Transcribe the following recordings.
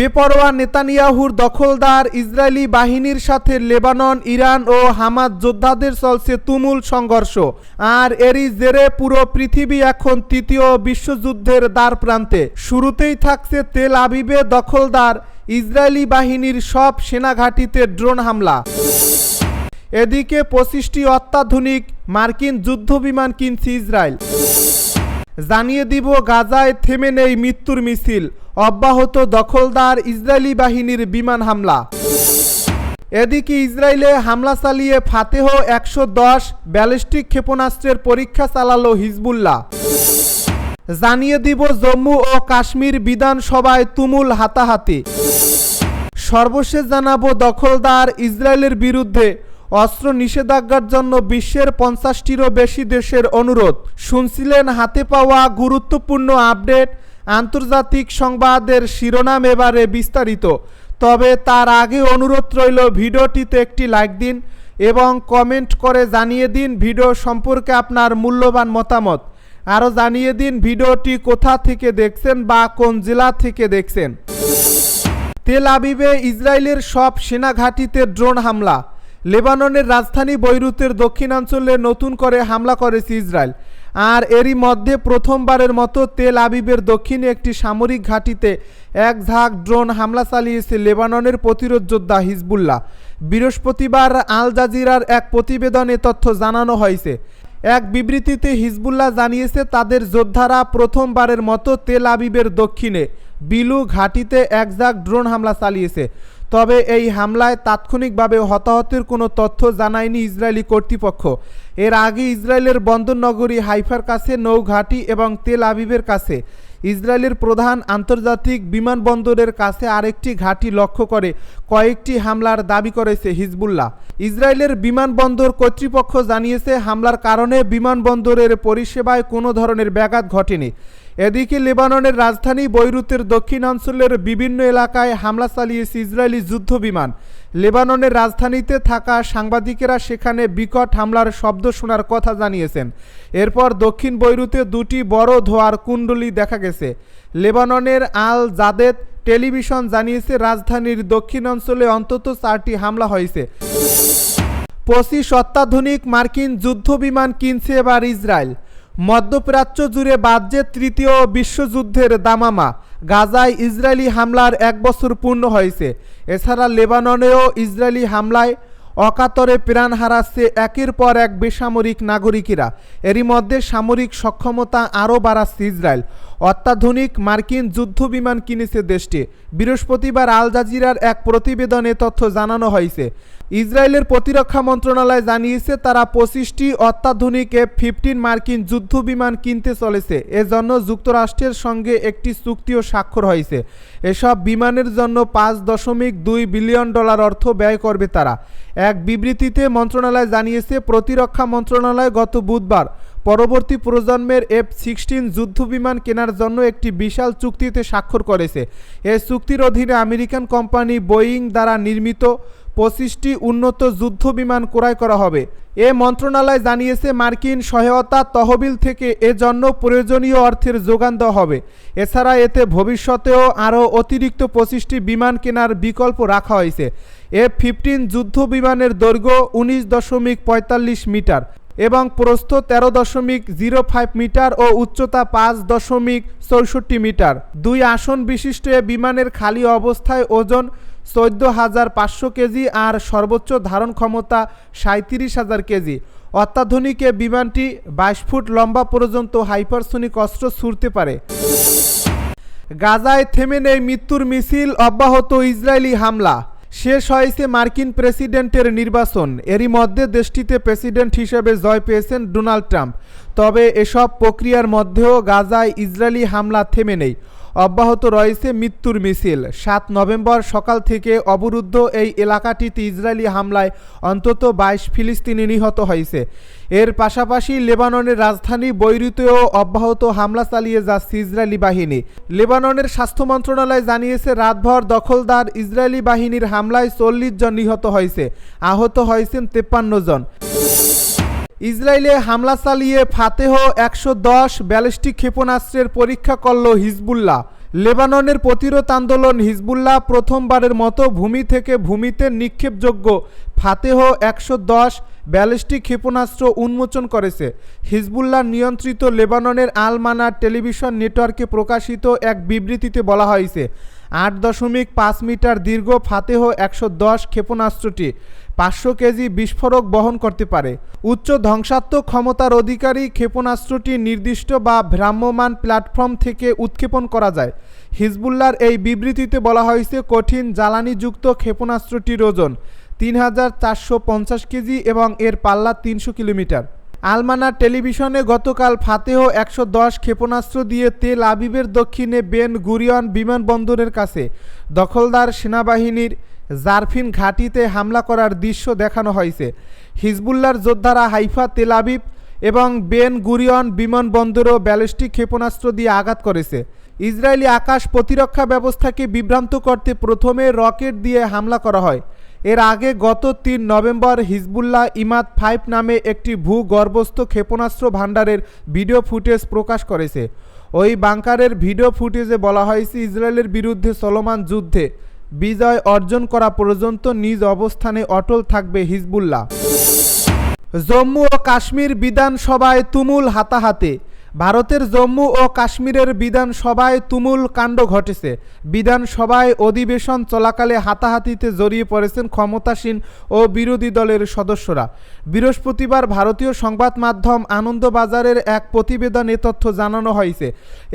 বেপরোয়া নেতানিয়াহুর দখলদার ইসরায়েলি বাহিনীর সাথে লেবানন, ইরান ও হামাদ যোদ্ধাদের চলছে তুমুল সংঘর্ষ। আর এরই জেরে পুরো পৃথিবী এখন তৃতীয় বিশ্বযুদ্ধের দ্বার প্রান্তে। শুরুতেই থাকছে তেল আবিবে দখলদার ইসরায়েলি বাহিনীর সব সেনাঘাঁটিতে ড্রোন হামলা। এদিকে পঁচিশটি অত্যাধুনিক মার্কিন যুদ্ধবিমান কিনছে ইসরায়েল। জানিয়ে দিব, গাজায় থেমে নেই মৃত্যুর মিছিল। অব্যাহত দখলদার ইসরায়েলি বাহিনীর বিমান হামলা। এদিকে ইসরায়েলে হামলা চালিয়ে ফাতেহ একশো দশ ব্যালিস্টিক ক্ষেপণাস্ত্রের পরীক্ষা চালালো হিজবুল্লাহ। জানিয়ে দিব, জম্মু ও কাশ্মীর বিধানসভায় তুমুল হাতাহাতি। সর্বশেষ জানাব, দখলদার ইসরায়েলের বিরুদ্ধে অস্ত্র নিষেধাজ্ঞার জন্য বিশ্বের পঞ্চাশটিরও বেশি দেশের অনুরোধ। শুনছিলেন হাতে পাওয়া গুরুত্বপূর্ণ আপডেট, আন্তর্জাতিক সংবাদের শিরোনাম এবারে বিস্তারিত। তবে তার আগে অনুরোধ রইল ভিডিওটিতে একটি লাইক দিন এবং কমেন্ট করে জানিয়ে দিন ভিডিও সম্পর্কে আপনার মূল্যবান মতামত। আরও জানিয়ে দিন ভিডিওটি কোথা থেকে দেখছেন বা কোন জেলা থেকে দেখছেন। তেল আবিবে ইসরায়েলের সব সেনা ঘাঁটিতে ড্রোন হামলা। লেবাননের রাজধানী বৈরুতের দক্ষিণাঞ্চলে নতুন করে হামলা করেছে ইসরায়েল। আর এরই মধ্যে প্রথমবারের মতো তেল আবিবের দক্ষিণে একটি সামরিক ঘাঁটিতে এক ঝাঁক ড্রোন হামলা চালিয়েছে লেবাননের প্রতিরোধ যোদ্ধা হিজবুল্লাহ। বৃহস্পতিবার আল জাজিরার এক প্রতিবেদনে তথ্য জানানো হয়েছে। এক বিবৃতিতে হিজবুল্লাহ জানিয়েছে, তাদের যোদ্ধারা প্রথমবারের মতো তেল আবিবের দক্ষিণে বিলু ঘাটিতে একজাক ড্রোন হামলা চালিয়েছে। তবে এই হামলায় তাৎক্ষণিকভাবে হতাহতের কোনো তথ্য জানায়নি ইসরায়েলি কর্তৃপক্ষ। এর আগে ইসরায়েলের বন্দর নগরী হাইফার কাছে, নৌঘাটি এবং তেল আবিবের কাছে। ইসরায়েলের প্রধান আন্তর্জাতিক বিমানবন্দরের কাছে আরেকটি ঘাঁটি লক্ষ্য করে কয়েকটি হামলার দাবি করেছে হিজবুল্লাহ। ইসরায়েলের বিমানবন্দর কর্তৃপক্ষ জানিয়েছে, হামলার কারণে বিমানবন্দরের পরিষেবায় কোনো ধরনের ব্যাঘাত ঘটেনি। এদিকে লেবাননের রাজধানী বৈরুতের দক্ষিণাঞ্চলের বিভিন্ন এলাকায় হামলা চালিয়েছে ইসরায়েলি যুদ্ধ বিমান লেবাননের রাজধানীতে থাকা সাংবাদিকেরা সেখানে বিকট হামলার শব্দ শোনার কথা জানিয়েছেন। এরপর দক্ষিণ বৈরুতে দুটি বড় ধোয়ার কুণ্ডলি দেখা গেছে। লেবাননের আল জাদেদ টেলিভিশন জানিয়েছে, রাজধানীর দক্ষিণ অঞ্চলে অন্তত চারটি হামলা হয়েছে। পঁচিশ অত্যাধুনিক মার্কিন যুদ্ধবিমান কিনছে এবার ইসরায়েল। মধ্যপ্রাচ্য জুড়ে বাজ্যে তৃতীয় বিশ্বযুদ্ধের দামামা। গাজায় ইসরায়েলি হামলার এক বছর পূর্ণ হয়েছে। এছাড়া লেবাননেও ইসরায়েলি হামলায় অকাতরে প্রাণ হারাচ্ছে একের পর এক বেসামরিক নাগরিকেরা। এরই মধ্যে সামরিক সক্ষমতা আরও বাড়াচ্ছে ইসরায়েল। অত্যাধুনিক মার্কিন যুদ্ধবিমান কিনেছে দেশটি। বৃহস্পতিবার আল জাজিরার এক প্রতিবেদনে তথ্য জানানো হয়েছে। ইসরায়েলের প্রতিরক্ষা মন্ত্রণালয় জানিয়েছে, তারা পঁচিশটি অত্যাধুনিক এফ ফিফটিন মার্কিন যুদ্ধ বিমান কিনতে চলেছে। এজন্য যুক্তরাষ্ট্রের সঙ্গে একটি চুক্তিও স্বাক্ষর হয়েছে। এসব বিমানের জন্য পাঁচ দশমিক দুই বিলিয়ন ডলার অর্থ ব্যয় করবে তারা। এক বিবৃতিতে মন্ত্রণালয় জানিয়েছে, প্রতিরক্ষা মন্ত্রণালয় গত বুধবার পরবর্তী প্রজন্মের এফ সিক্সটিন যুদ্ধবিমান কেনার জন্য একটি বিশাল চুক্তিতে স্বাক্ষর করেছে। এ চুক্তির অধীনে আমেরিকান কোম্পানি বোয়িং দ্বারা নির্মিত পঁচিশটি উন্নত যুদ্ধ বিমান ক্রয় করা হবে। এ মন্ত্রণালয় জানিয়েছে, মার্কিন সহায়তা তহবিল থেকে এজন্য প্রয়োজনীয় অর্থের যোগান দেওয়া হবে। এছাড়া এতে ভবিষ্যতেও আরও অতিরিক্ত পঁচিশটি বিমান কেনার বিকল্প রাখা হয়েছে। এ ফিফটিন যুদ্ধ বিমানের দৈর্ঘ্য উনিশ দশমিক পঁয়তাল্লিশ মিটার এবং প্রস্থ তেরো দশমিক জিরো ফাইভ মিটার ও উচ্চতা পাঁচ দশমিক চৌষট্টি মিটার। দুই আসন বিশিষ্ট এ বিমানের খালি অবস্থায় ওজন চোদ্দ হাজার পাঁচশো কেজি আর সর্বোচ্চ ধারণ ক্ষমতা সাঁত্রিশ হাজার কেজি। অত্যাধুনিক বিমানটি বাইশ ফুট লম্বা পর্যন্ত হাইপারসোনিক অস্ত্র ছুড়তে পারে। গাজায় থেমে নেই মৃত্যুর মিছিল, অব্যাহত ইসরায়েলি হামলা। শেষ হয়েছে মার্কিন প্রেসিডেন্টের নির্বাচন। এরই মধ্যে দেশটিতে প্রেসিডেন্ট হিসেবে জয় পেয়েছেন ডোনাল্ড ট্রাম্প। তবে এসব প্রক্রিয়ার মধ্যেও গাজায় ইসরায়েলি হামলা থেমে নেই। অব্যাহত রয়েছে মৃত্যুর মিছিল। সাত নভেম্বর সকাল থেকে অবরুদ্ধ এই এলাকাটিতে ইসরায়েলি হামলায় অন্তত বাইশ ফিলিস্তিনি নিহত হয়েছে। এর পাশাপাশি লেবাননের রাজধানী বৈরুতেও অব্যাহত হামলা চালিয়ে যাচ্ছে ইসরায়েলি বাহিনী। লেবাননের স্বাস্থ্য মন্ত্রণালয় জানিয়েছে, রাতভর দখলদার ইসরায়েলি বাহিনীর হামলায় চল্লিশ জন নিহত হয়েছে। আহত হয়েছেন তেপ্পান্ন জন। ইসরায়েলে হামলা চালিয়ে ফাতেহ একশো দশ ব্যালিস্টিক ক্ষেপণাস্ত্রের পরীক্ষা করল হিজবুল্লাহ। লেবাননের প্রতিরোধ আন্দোলন হিজবুল্লাহ প্রথমবারের মতো ভূমি থেকে ভূমিতে নিক্ষেপযোগ্য ফাতেহ একশো দশ ব্যালিস্টিক ক্ষেপণাস্ত্র উন্মোচন করেছে। হিজবুল্লাহ নিয়ন্ত্রিত লেবাননের আলমানা টেলিভিশন নেটওয়ার্কে প্রকাশিত এক বিবৃতিতে বলা হয়েছে, আট দশমিক পাঁচ মিটার দীর্ঘ ফাতেহ একশো দশ ক্ষেপণাস্ত্রটি পাঁচশো কেজি বিস্ফোরক বহন করতে পারে। উচ্চ ধ্বংসাত্মক ক্ষমতার অধিকারী ক্ষেপণাস্ত্রটি নির্দিষ্ট বা ভ্রাম্যমাণ প্ল্যাটফর্ম থেকে উৎক্ষেপণ করা যায়। হিজবুল্লার এই বিবৃতিতে বলা হয়েছে, কঠিন জ্বালানিযুক্ত ক্ষেপণাস্ত্রটির ওজন তিন হাজার চারশো পঞ্চাশ কেজি এবং এর পাল্লা তিনশো কিলোমিটার। আলমানা টেলিভিশনে গতকাল ফাতেহ একশো দশ ক্ষেপণাস্ত্র দিয়ে তেল আবিবের দক্ষিণে বেন গুরিয়ন বিমানবন্দরের কাছে। দখলদার সেনাবাহিনীর জারফিন ঘাঁটিতে হামলা করার দৃশ্য দেখানো হয়েছে। হিজবুল্লার যোদ্ধারা হাইফা তেল আবিব এবং বেন গুরিয়ন বিমানবন্দরও ব্যালিস্টিক ক্ষেপণাস্ত্র দিয়ে আঘাত করেছে। ইসরায়েলি আকাশ প্রতিরক্ষা ব্যবস্থাকে বিভ্রান্ত করতে প্রথমে রকেট দিয়ে হামলা করা হয়। এর আগে গত তিন নভেম্বর হিজবুল্লাহ ইমাদ ফাইভ নামে একটি ভূগর্ভস্থ ক্ষেপণাস্ত্র ভাণ্ডারের ভিডিও ফুটেজ প্রকাশ করেছে। ওই বাংকারের ভিডিও ফুটেজে বলা হয়েছে, ইসরায়েলের বিরুদ্ধে চলমান যুদ্ধে বিজয় অর্জন করা পর্যন্ত নিজ অবস্থানে অটল থাকবে হিজবুল্লাহ। জম্মু ও কাশ্মীর বিধানসভায় তুমুল হাতাহাতি। ভারতের জম্মু ও কাশ্মীরের বিধানসভায় তুমুল কাণ্ড ঘটেছে। বিধানসভায় অধিবেশন চলাকালে হাতাহাতিতে জড়িয়ে পড়েছেন ক্ষমতাসীন ও বিরোধী দলের সদস্যরা। বৃহস্পতিবার ভারতীয় সংবাদ মাধ্যম আনন্দবাজারের এক প্রতিবেদনে তথ্য জানানো হয়েছে।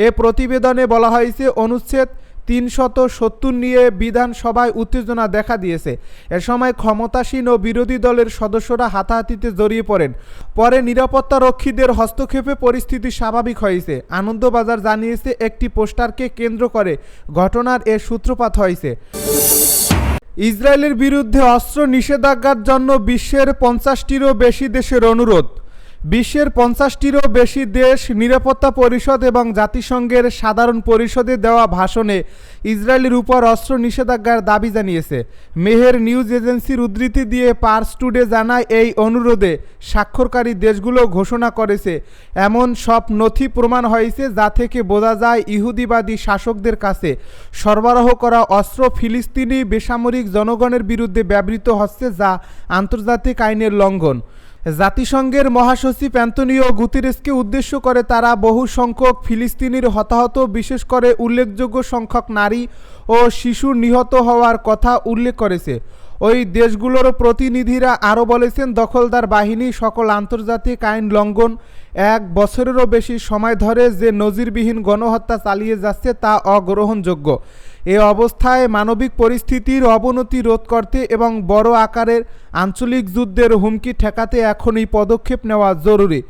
এ প্রতিবেদনে বলা হয়েছে, অনুচ্ছেদ তিনশত সত্তর নিয়ে বিধানসভায় উত্তেজনা দেখা দিয়েছে। এ সময় ক্ষমতাসীন ও বিরোধী দলের সদস্যরা হাতাহাতিতে জড়িয়ে পড়েন। পরে নিরাপত্তা রক্ষীদের হস্তক্ষেপে পরিস্থিতি স্বাভাবিক হয়েছে। আনন্দবাজার জানিয়েছে, একটি পোস্টারকে কেন্দ্র করে ঘটনার এ সূত্রপাত হয়েছে। ইসরায়েলের বিরুদ্ধে অস্ত্র নিষেধাজ্ঞার জন্য বিশ্বের পঞ্চাশটিরও বেশি দেশের অনুরোধ। বিশ্বের পঞ্চাশটিরও বেশি দেশ নিরাপত্তা পরিষদ এবং জাতিসংঘের সাধারণ পরিষদে দেওয়া ভাষণে ইসরায়েলের উপর অস্ত্র নিষেধাজ্ঞার দাবি জানিয়েছে। মেহের নিউজ এজেন্সির উদ্ধৃতি দিয়ে পার্স টুডে জানায় এই অনুরোধে স্বাক্ষরকারী দেশগুলো ঘোষণা করেছে। এমন সব নথি প্রমাণ হয়েছে যা থেকে বোঝা যায় ইহুদিবাদী শাসকদের কাছে সরবরাহ করা অস্ত্র ফিলিস্তিনি বেসামরিক জনগণের বিরুদ্ধে ব্যবহৃত হচ্ছে যা আন্তর্জাতিক আইনের লঙ্ঘন। জাতিসংঘের মহাসচিব অ্যান্তনিও গুতিরেসকে উদ্দেশ্য করে তারা বহু সংখ্যক ফিলিস্তিনির হতাহত, বিশেষ করে উল্লেখযোগ্য সংখ্যক নারী ও শিশু নিহত হওয়ার কথা উল্লেখ করেছে। ওই দেশগুলোর প্রতিনিধিরা আরও বলেছেন, দখলদার বাহিনী, সকল আন্তর্জাতিক আইন লঙ্ঘন এক বছরেরও বেশি সময় ধরে যে নজিরবিহীন গণহত্যা চালিয়ে যাচ্ছে তা অগ্রহণযোগ্য। এ অবস্থায় মানবিক পরিস্থিতির অবনতি রোধ করতে এবং বড় আকারের আঞ্চলিক যুদ্ধের হুমকি ঠেকাতে এখনই পদক্ষেপ নেওয়া জরুরি।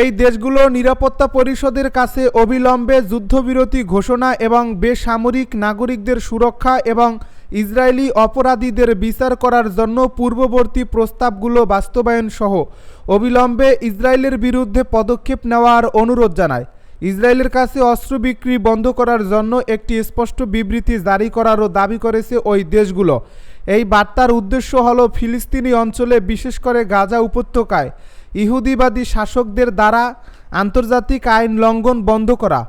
এই দেশগুলো নিরাপত্তা পরিষদের কাছে অবিলম্বে যুদ্ধবিরতি ঘোষণা এবং বেসামরিক নাগরিকদের সুরক্ষা এবং ইসরায়েলি অপরাধীদের বিচার করার জন্য পূর্ববর্তী প্রস্তাবগুলো বাস্তবায়ন সহ অবিলম্বে ইসরায়েলের বিরুদ্ধে পদক্ষেপ নেওয়ার অনুরোধ জানায়। ইসরায়েলের কাছে অস্ত্র বিক্রি বন্ধ করার জন্য একটি স্পষ্ট বিবৃতি জারি করারও দাবি করেছে ওই দেশগুলো। এই বার্তার উদ্দেশ্য হল ফিলিস্তিনি অঞ্চলে, বিশেষ করে গাজা উপত্যকায়, ইহুদিবাদী শাসকদের দ্বারা আন্তর্জাতিক আইন লঙ্ঘন বন্ধ করা।